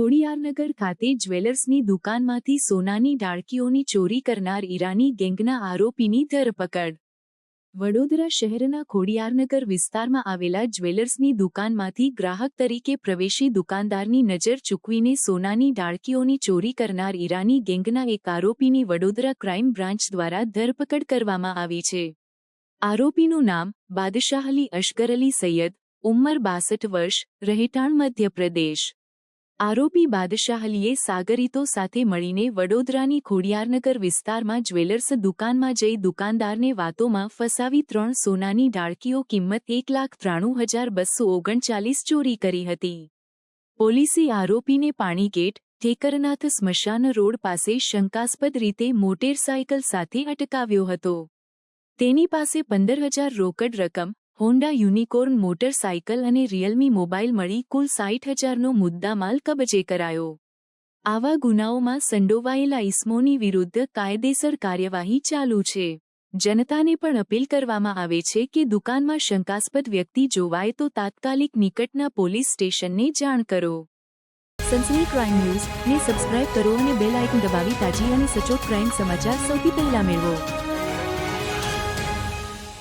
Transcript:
ખોડિયારનગર ખાતે જ્વેલર્સની દુકાનમાંથી સોનાની ડાળકીઓની ચોરી કરનાર ઈરાની ગેંગના આરોપીની ધરપકડ. વડોદરા શહેરના ખોડિયારનગર વિસ્તારમાં આવેલા જ્વેલર્સની દુકાનમાંથી ગ્રાહક તરીકે પ્રવેશી દુકાનદારની નજર ચૂકવીને સોનાની ડાળકીઓની ચોરી કરનાર ઈરાની ગેંગના એક આરોપીની વડોદરા ક્રાઇમ બ્રાન્ચ દ્વારા ધરપકડ કરવામાં આવી છે. આરોપીનું નામ બાદશાહ અલી અશગર અલી સૈયદ, ઉંમર બાસઠ વર્ષ, રહેઠાણ મધ્યપ્રદેશ. આરોપી બાદશાહલીએ સાગરીતો સાથે મળીને વડોદરાની ખોડિયારનગર વિસ્તારમાં જ્વેલર્સ દુકાનમાં જઈ દુકાનદારને વાતોમાં ફસાવી ત્રણ સોનાની ડાળકીઓ કિંમત એક લાખ ત્રાણું હજાર બસો ઓગણચાલીસ ચોરી કરી હતી. પોલીસે આરોપીને પાણીગેટ ઠેકરનાથ સ્મશાન રોડ પાસે શંકાસ્પદ રીતે મોટેરસાયકલ સાથે અટકાવ્યો હતો. તેની પાસે પંદર હજાર રોકડ રકમ હોન્ડા યુનિકોર્ન મોટરસાયકલ અને રિયલમી મોબાઈલ મળી કુલ સાઠ હજારનો મુદ્દામાલ કબજે કરાયો. આવા ગુનાઓમાં સંડોવાયેલા ઇસમોની વિરુદ્ધ કાયદેસર કાર્યવાહી ચાલુ છે. જનતાને પણ અપીલ કરવામાં આવે છે કે દુકાનમાં શંકાસ્પદ વ્યક્તિ જોવાય તો તાત્કાલિક નિકટના પોલીસ સ્ટેશનને જાણ કરો. સનસની ક્રાઇમ ન્યૂઝ ને સબસ્ક્રાઇબ કરો અને બેલ આઇકન દબાવી તાજી અને સચોટ ક્રાઇમ સમાચાર સૌથી પહેલા મેળવો.